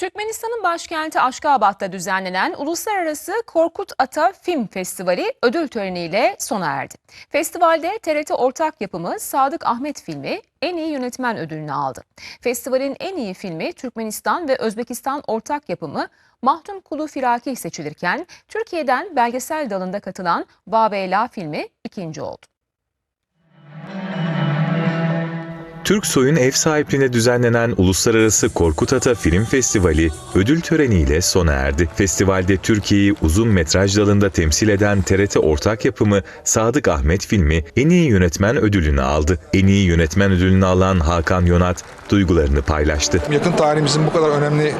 Türkmenistan'ın başkenti Aşkabat'ta düzenlenen Uluslararası Korkut Ata Film Festivali ödül töreniyle sona erdi. Festivalde TRT ortak yapımı Sadık Ahmet filmi en iyi yönetmen ödülünü aldı. Festivalin en iyi filmi Türkmenistan ve Özbekistan ortak yapımı Mahdum Kulu Firaki seçilirken Türkiye'den belgesel dalında katılan Vabela filmi ikinci oldu. Türk Soy'un ev sahipliğine düzenlenen Uluslararası Korkut Ata Film Festivali ödül töreniyle sona erdi. Festivalde Türkiye'yi uzun metraj dalında temsil eden TRT ortak yapımı Sadık Ahmet filmi en iyi yönetmen ödülünü aldı. En iyi yönetmen ödülünü alan Hakan Yonat duygularını paylaştı. yakın tarihimizin bu kadar önemli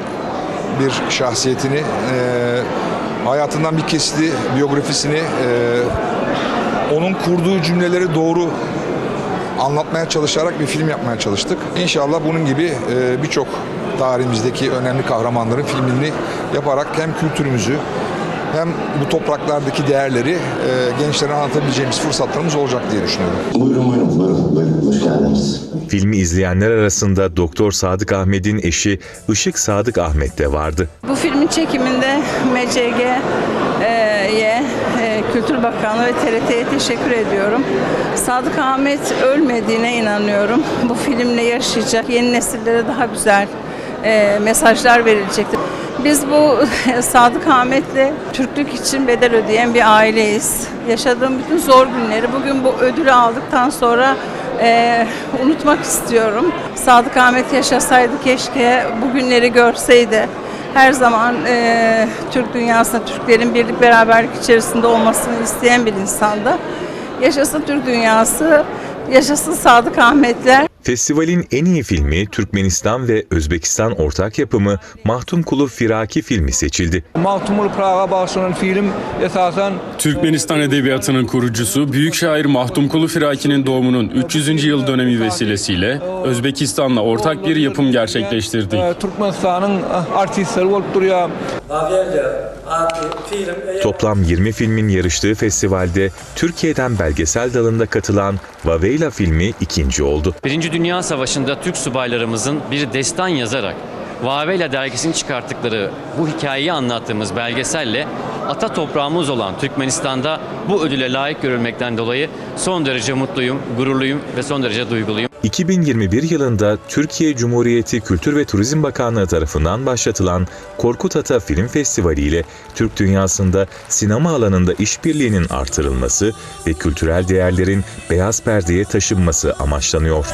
bir şahsiyetini, e, hayatından bir kesiti, biyografisini, e, onun kurduğu cümleleri doğru anlatmaya çalışarak bir film yapmaya çalıştık. İnşallah bunun gibi e, birçok tarihimizdeki önemli kahramanların filmini yaparak hem kültürümüzü hem bu topraklardaki değerleri e, gençlere anlatabileceğimiz fırsatlarımız olacak diye düşünüyorum. Buyurun buyurun buyurun, buyurun. hoş geldiniz. Filmi izleyenler arasında Doktor Sadık Ahmet'in eşi Işık Sadık Ahmet de vardı. Bu filmin çekiminde MCG'ye, e, Kültür Bakanlığı ve TRT'ye teşekkür ediyorum. Sadık Ahmet ölmediğine inanıyorum. Bu filmle yaşayacak, yeni nesillere daha güzel e, mesajlar verilecektir. Biz bu Sadık Ahmet'le Türklük için bedel ödeyen bir aileyiz. Yaşadığım bütün zor günleri bugün bu ödülü aldıktan sonra e, unutmak istiyorum. Sadık Ahmet yaşasaydı keşke bu günleri görseydi. Her zaman e, Türk dünyasında Türklerin birlik beraberlik içerisinde olmasını isteyen bir insandı. Yaşasın Türk dünyası, yaşasın Sadık Ahmetler. Festivalin en iyi filmi Türkmenistan ve Özbekistan ortak yapımı Mahdum Kulu Firaki filmi seçildi. Mahtumul Praga bağışlanan film esasen Türkmenistan Edebiyatı'nın kurucusu, büyük şair Mahdum Kulu Firaki'nin doğumunun 300. yıl dönemi vesilesiyle Özbekistan'la ortak bir yapım gerçekleştirdik. e, Türkmenistan'ın e, artistleri olup duruyor. Toplam 20 filmin yarıştığı festivalde Türkiye'den belgesel dalında katılan Vaveyla filmi ikinci oldu. Birinci Dünya Savaşı'nda Türk subaylarımızın bir destan yazarak Vavela dergisini çıkarttıkları bu hikayeyi anlattığımız belgeselle ata toprağımız olan Türkmenistan'da bu ödüle layık görülmekten dolayı son derece mutluyum, gururluyum ve son derece duyguluyum. 2021 yılında Türkiye Cumhuriyeti Kültür ve Turizm Bakanlığı tarafından başlatılan Korkut Ata Film Festivali ile Türk dünyasında sinema alanında işbirliğinin artırılması ve kültürel değerlerin beyaz perdeye taşınması amaçlanıyor.